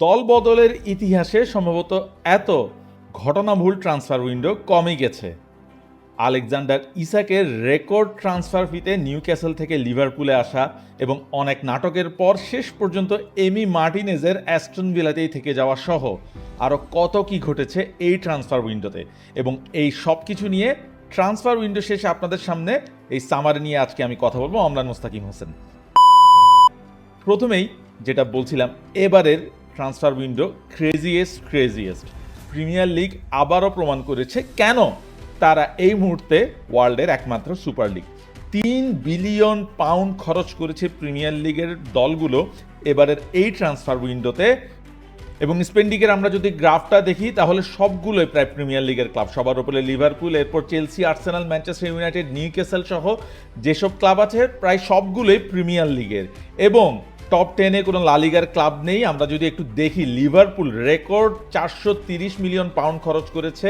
দল বদলের ইতিহাসে সম্ভবত এত ঘটনাভুল ট্রান্সফার উইন্ডো কমই গেছে। আলেকজান্ডার ইসাকের রেকর্ড ট্রান্সফার ফিতে নিউ ক্যাসেল থেকে লিভারপুলে আসা এবং অনেক নাটকের পর শেষ পর্যন্ত এমি মার্টিনেজের অ্যাস্টন ভিলাতেই থেকে যাওয়া সহ আরও কত কি ঘটেছে এই ট্রান্সফার উইন্ডোতে এবং এই সব কিছু নিয়ে ট্রান্সফার উইন্ডো শেষে আপনাদের সামনে এই সামার নিয়ে আজকে আমি কথা বলব। অমরান মোস্তাকিম হোসেন। প্রথমেই যেটা বলছিলাম, এবারের transfer window craziest craziest premier league আবারও প্রমাণ করেছে কেন তারা এই মুহূর্তে ওয়ার্ল্ডের একমাত্র সুপার লিগ তিন বিলিয়ন পাউন্ড খরচ করেছে প্রিমিয়ার লিগের দলগুলো এবারের এই ট্রান্সফার উইন্ডোতে এবং স্পেন্ডিকের আমরা যদি গ্রাফটা দেখি, তাহলে সবগুলোই প্রায় প্রিমিয়ার লিগের ক্লাব সবার উপরে লিভারপুল এরপর Chelsea Arsenal Manchester United Newcastle সহ যেসব ক্লাব আছে, প্রায় সবগুলোই প্রিমিয়ার লিগের এবং টপ টেনে কোনো লালিগার ক্লাব নেই। আমরা যদি একটু দেখি লিভারপুল রেকর্ড চারশো মিলিয়ন পাউন্ড খরচ করেছে।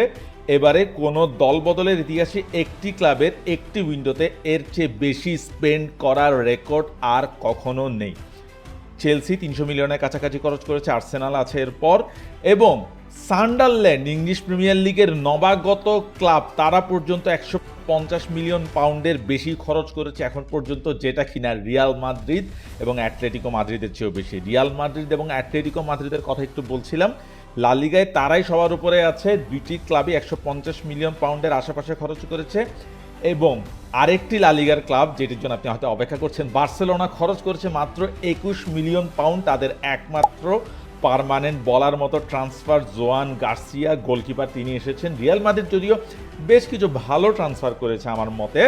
এবারে কোনো দল বদলের ইতিহাসে একটি ক্লাবের একটি উইন্ডোতে এর চেয়ে বেশি স্পেন্ড করার রেকর্ড আর কখনো নেই। চেলসি তিনশো মিলিয়নের কাছাকাছি খরচ করেছে আর্সেনাল আছে এরপর। এবং সান্ডারল্যান্ড ইংলিশ প্রিমিয়ার লিগের নবাগত ক্লাব, তারা পর্যন্ত একশো পঞ্চাশ মিলিয়ন পাউন্ডের বেশি খরচ করেছে এখন পর্যন্ত, যেটা কিনা রিয়াল মাদ্রিদ এবং অ্যাটলেটিকো মাদ্রিদের চেয়েও বেশি। রিয়াল মাদ্রিদ এবং অ্যাটলেটিকো মাদ্রিদের কথা একটু বলছিলাম লালিগায় তারাই সবার উপরে আছে, দুইটি ক্লাবই একশো পঞ্চাশ মিলিয়ন পাউন্ডের আশেপাশে খরচ করেছে এবং আরেকটি লালিগার ক্লাব, যেটির জন্য আপনি হয়তো অপেক্ষা করছেন, বার্সেলোনা খরচ করেছে মাত্র একুশ মিলিয়ন পাউন্ড, তাদের একমাত্র পারমানেন্ট বলার মতো ট্রান্সফার জোয়ান গার্সিয়া গোলকিপার তিনি এসেছেন। রিয়াল মাদ্রিদ যদিও বেশ কিছু ভালো ট্রান্সফার করেছে আমার মতে।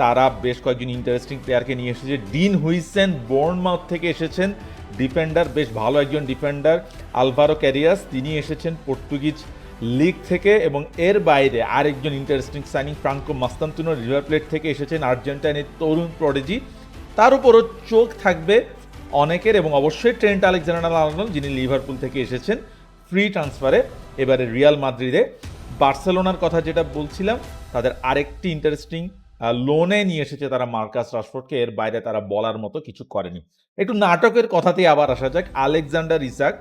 তারা বেশ কয়েকজন ইন্টারেস্টিং প্লেয়ারকে নিয়ে এসেছে। ডিন হুইসেন বোর্নমাউথ থেকে এসেছেন। ডিফেন্ডার, বেশ ভালো একজন ডিফেন্ডার। আলভারো ক্যারিয়াস, তিনি এসেছেন পর্তুগিজ লিগ থেকে এবং এর বাইরে আরেকজন interesting signing Franco Mastantuono, River Plate থেকে এসেছেন আর্জেন্টাইনের তরুণ প্রডিজি তার উপরও চোখ থাকবে অনেকের এবং অবশ্যই ট্রেন্ট আলেকজান্ডার আর্নল্ড যিনি লিভারপুল থেকে এসেছেন ফ্রি ট্রান্সফারে এবারে রিয়াল মাদ্রিদে। বার্সেলোনার কথা যেটা বলছিলাম তাদের আরেকটি ইন্টারেস্টিং লোনে নিয়ে এসেছে তারা মার্কাস রাশফোর্ডকে। এর বাইরে তারা বলার মতো কিছু করেনি। একটু নাটকের কথাতেই আবার আসা যাক। আলেকজান্ডার ইসাক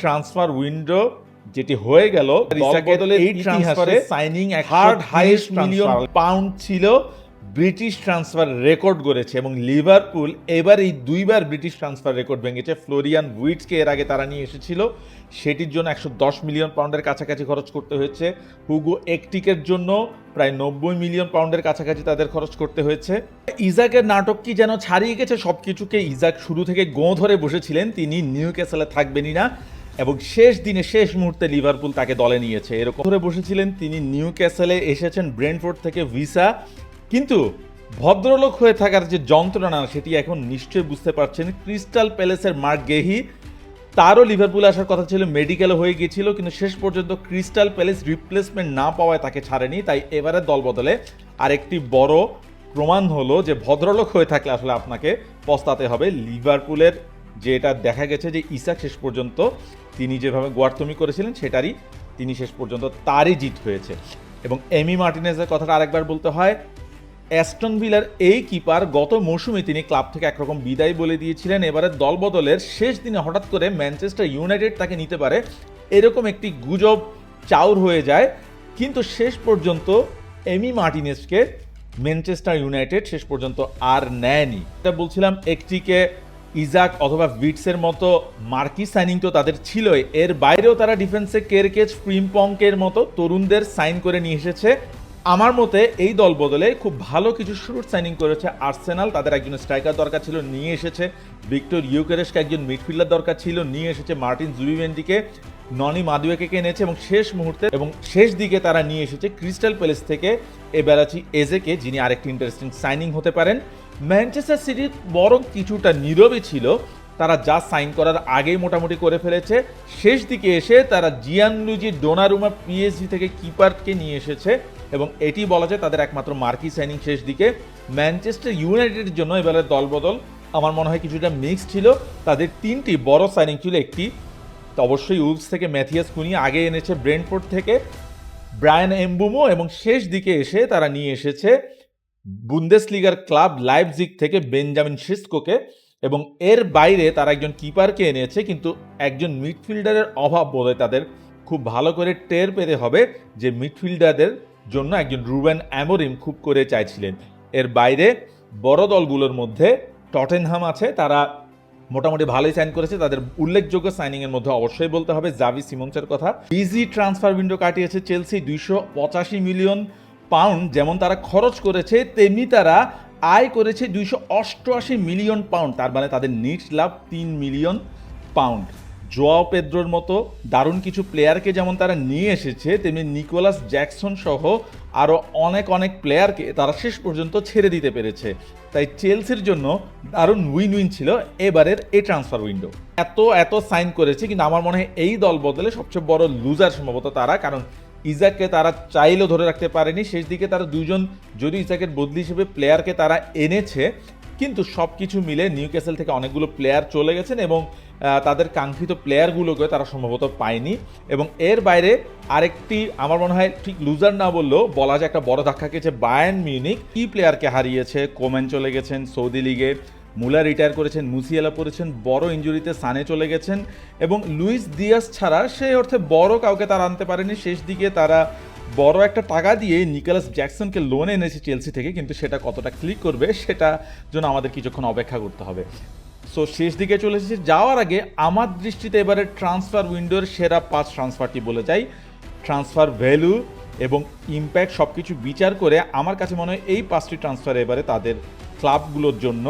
ট্রান্সফার উইন্ডো যেটি হয়ে গেল এই ট্রান্সফারে signing hard highest million pound ছিল। ব্রিটিশ ট্রান্সফার রেকর্ড গড়েছে এবং লিভারপুল এবার এই দুইবার ব্রিটিশ ট্রান্সফার রেকর্ড ভেঙেছে। ফ্লোরিয়ান উইটসকে এর আগে তারা নিয়ে এসেছিল। সেটির জন্য একশো দশ মিলিয়ন পাউন্ডের কাছাকাছি খরচ করতে হয়েছে। হুগো একটিকের জন্য প্রায় নব্বই মিলিয়ন পাউন্ডের কাছাকাছি তাদের খরচ করতে হয়েছে। ইজাকের নাটক কি যেন ছাড়িয়ে গেছে? সব কিছুকে ইজাক শুরু থেকে গোঁ ধরে বসেছিলেন। তিনি নিউ ক্যাসেলে থাকবেনই না। এবং শেষ দিনে, শেষ মুহূর্তে লিভারপুল তাকে দলে নিয়েছে। এরকম ধরে বসেছিলেন। তিনি নিউ ক্যাসেলে এসেছেন ব্রেনফোর্ড থেকে ভিসা। কিন্তু ভদ্রলোক হয়ে থাকার যে যন্ত্রণা, সেটি এখন নিশ্চয়ই বুঝতে পারছেন। ক্রিস্টাল প্যালেসের মার্ক গেহি, তারও লিভারপুল আসার কথা ছিল মেডিকেল হয়ে গিয়েছিল, কিন্তু শেষ পর্যন্ত ক্রিস্টাল প্যালেস রিপ্লেসমেন্ট না পাওয়ায় তাকে ছাড়েনি। তাই এবারে দল বদলে আরেকটি বড় প্রমাণ হলো যে ভদ্রলোক হয়ে থাকলে আসলে আপনাকে পস্তাতে হবে। লিভারপুলের যে এটা দেখা গেছে যে ইসাক শেষ পর্যন্ত তিনি যেভাবে গোয়ার্তমি করেছিলেন, সেটারই তিনি শেষ পর্যন্ত তারই জিত হয়েছে। এবং এমি মার্টিনেজের কথাটা আরেকবার বলতে হয় অ্যাস্টন ভিলার এই কিপার গত মৌসুমে তিনি ক্লাব থেকে একরকম বিদায় বলে দিয়েছিলেন। এবারে দল বদলের শেষ দিনে হঠাৎ করে ম্যানচেস্টার ইউনাইটেড তাকে নিতে পারে। এরকম একটি গুজব চাউর হয়ে যায়। কিন্তু শেষ পর্যন্ত এমি মার্টিনেসকে ম্যানচেস্টার ইউনাইটেড শেষ পর্যন্ত আর নেয়নি। এটা বলছিলাম একটিকে ইজাক অথবা ভিটসের মতো মার্কি সাইনিং তো তাদের ছিলই। এর বাইরেও তারা ডিফেন্সে কেরকেজ, প্রিমপঙ্কের মতো তরুণদের সাইন করে নিয়ে এসেছে। আমার মতে এই দল বদলে খুব ভালো কিছু শুরুট সাইনিং করেছে আর্সেনাল তাদের একজন স্ট্রাইকার দরকার ছিল, নিয়ে এসেছে। ভিক্টর ইউকেরেসকে একজন মিডফিল্ডার দরকার ছিল, নিয়ে এসেছে মার্টিন জুবিভেন্ডিকে ননি মাদুয়েকে এনেছে এবং শেষ মুহূর্তে এবং শেষ দিকে তারা নিয়ে এসেছে ক্রিস্টাল প্যালেস থেকে এবেলাচি এজেকে যিনি আরেকটি ইন্টারেস্টিং সাইনিং হতে পারেন। ম্যানচেস্টার সিটি বরং কিছুটা নীরবে ছিল। তারা যা সাইন করার আগেই মোটামুটি করে ফেলেছে। শেষ দিকে এসে তারা জিয়ানলুজি ডোনারুমা পিএসজি থেকে কিপারকে নিয়ে এসেছে। এবং এটি বলা যায় তাদের একমাত্র মার্কি সাইনিং শেষ দিকে। ম্যানচেস্টার ইউনাইটেডের জন্য এবারে দলবদল আমার মনে হয় কিছুটা মিক্স ছিল। তাদের তিনটি বড় সাইনিং ছিল একটি, অবশ্যই উলস থেকে ম্যাথিয়াস কুনি আগে এনেছে ব্রেনফোর্ড থেকে ব্রায়ান এমবুমো এবং শেষ দিকে এসে তারা নিয়ে এসেছে বুন্দেসলিগার ক্লাব লাইভজিগ থেকে বেঞ্জামিন শিস্কোকে এবং এর বাইরে তারা একজন কিপারকে এনেছে, কিন্তু একজন মিডফিল্ডারের অভাব বলে তাদের খুব ভালো করে টের পেতে হবে যে মিডফিল্ডারদের জন্য একজন রুবেন অ্যামোরিম খুব করে চাইছিলেন। এর বাইরে বড় দলগুলোর মধ্যে টটেনহাম আছে, তারা মোটামুটি ভালোই সাইন করেছে। তাদের উল্লেখযোগ্য সাইনিং এর মধ্যে অবশ্যই বলতে হবে জাভি সিমন্সের কথা। ইজি ট্রান্সফার উইন্ডো কাটিয়েছে চেলসি দুইশো পঁচাশি মিলিয়ন পাউন্ড যেমন তারা খরচ করেছে, তেমনি তারা আয় করেছে দুইশো অষ্টআশি মিলিয়ন পাউন্ড তার মানে তাদের নিট লাভ তিন মিলিয়ন পাউন্ড জোয়াও পেদ্রোর মতো দারুণ কিছু প্লেয়ারকে যেমন তারা নিয়ে এসেছে, তেমনি নিকোলাস জ্যাকসন সহ আরও অনেক অনেক প্লেয়ারকে তারা শেষ পর্যন্ত ছেড়ে দিতে পেরেছে। তাই চেলসির জন্য দারুণ উইন উইন ছিল এবারের এই ট্রান্সফার উইন্ডো এত এত সাইন করেছে, কিন্তু আমার মনে হয় এই দল বদলে সবচেয়ে বড় লুজার সম্ভবত তারা, কারণ ইজাককে তারা চাইলেও ধরে রাখতে পারেনি। শেষ দিকে তারা দুজন যদি ইজাকের বদলি হিসেবে প্লেয়ারকে তারা এনেছে কিন্তু সব কিছু মিলে নিউ ক্যাসেল থেকে অনেকগুলো প্লেয়ার চলে গেছেন এবং তাদের কাঙ্ক্ষিত প্লেয়ারগুলোকে তারা সম্ভবত পায়নি। এবং এর বাইরে আরেকটি আমার মনে হয় ঠিক লুজার না বললেও বলা যায় একটা বড় ধাক্কা খেয়েছে বায়ান মিউনিক। কি প্লেয়ারকে হারিয়েছে? কোমেন চলে গেছেন, সৌদি লিগে মুলা রিটায়ার করেছেন, মুসিয়ালা পড়েছেন, বড় ইঞ্জুরিতে সানে চলে গেছেন এবং লুইস দিয়াস ছাড়া সেই অর্থে বড় কাউকে তারা আনতে পারেনি। শেষ দিকে তারা বড় একটা টাকা দিয়ে নিকোলাস জ্যাকসনকে লোনে এনেছে চেলসি থেকে, কিন্তু সেটা কতটা ক্লিক করবে সেটা জন্য আমাদের কিছুক্ষণ অপেক্ষা করতে হবে। সো শেষ দিকে চলে এসেছে। যাওয়ার আগে আমার দৃষ্টিতে এবারে ট্রান্সফার উইন্ডোর সেরা পাঁচ ট্রান্সফারটি বলে যাই। ট্রান্সফার ভ্যালু এবং ইম্প্যাক্ট সব কিছু বিচার করে আমার কাছে মনে হয় এই পাঁচটি ট্রান্সফার এবারে তাদের ক্লাবগুলোর জন্য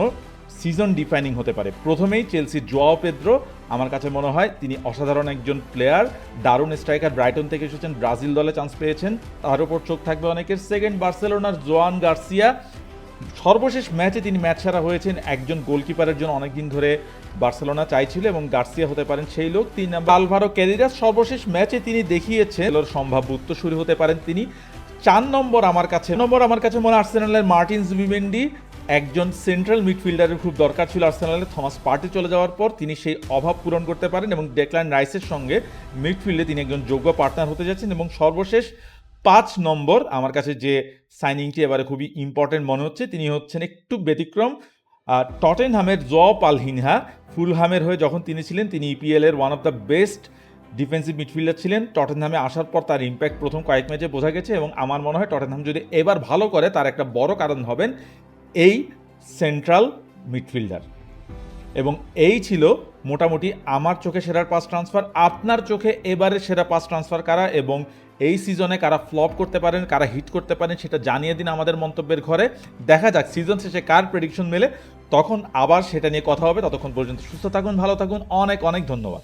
সিজন ডিফাইনিং হতে পারে। প্রথমেই চেলসি জোয়াও পেদ্রো আমার কাছে মনে হয় তিনি অসাধারণ একজন প্লেয়ার দারুণ স্ট্রাইকার ব্রাইটন থেকে এসেছেন, ব্রাজিল দলে চান্স পেয়েছেন। তার উপর চোখ থাকবে অনেকের। সেকেন্ড বার্সেলোনার জোয়ান গার্সিয়া। সর্বশেষ ম্যাচে তিনি ম্যাচ সারা হয়েছেন একজন গোলকিপারের জন্য অনেকদিন ধরে বার্সেলোনা চাইছিল এবং গার্সিয়া হতে পারেন সেই লোক। তিন নাম্বার, আলভারো ক্যারিরাস। সর্বশেষ ম্যাচে তিনি দেখিয়েছেন সম্ভাব্য উত্তরসূরি হতে পারেন তিনি। চার নম্বর আমার কাছে নম্বর আমার কাছে মনে আর্সেনালের মার্টিন জুবিমেন্ডি একজন সেন্ট্রাল মিডফিল্ডারের খুব দরকার ছিল আর্সেনালের থমাস পার্টি চলে যাওয়ার পর তিনি সেই অভাব পূরণ করতে পারেন এবং ডেকলাইন রাইসের সঙ্গে মিডফিল্ডে তিনি একজন যোগ্য পার্টনার হতে যাচ্ছেন এবং সর্বশেষ পাঁচ নম্বর আমার কাছে যে সাইনিংটি এবারে খুবই ইম্পর্টেন্ট মনে হচ্ছে, তিনি হচ্ছেন একটু ব্যতিক্রম আর টটেনহামের জ পালহিনহা ফুলহামের হয়ে যখন তিনি ছিলেন, তিনি ইপিএল এর one of the best defensive midfielder ছিলেন। টটেনহামে আসার পর তার ইম্প্যাক্ট প্রথম কয়েক ম্যাচে বোঝা গেছে এবং আমার মনে হয় টটেনহাম যদি এবার ভালো করে, তার একটা বড় কারণ হবেন এই সেন্ট্রাল মিডফিল্ডার এবং এই ছিল মোটামুটি আমার চোখে সেরার পাস ট্রান্সফার আপনার চোখে এবারে সেরা পাস ট্রান্সফার কারা এবং এই সিজনে কারা ফ্লপ করতে পারেন, কারা হিট করতে পারেন সেটা জানিয়ে দিন আমাদের মন্তব্যের ঘরে। দেখা যাক সিজন শেষে কার প্রেডিকশন মেলে, তখন আবার সেটা নিয়ে কথা হবে। ততক্ষণ পর্যন্ত সুস্থ থাকুন, ভালো থাকুন। অনেক অনেক ধন্যবাদ।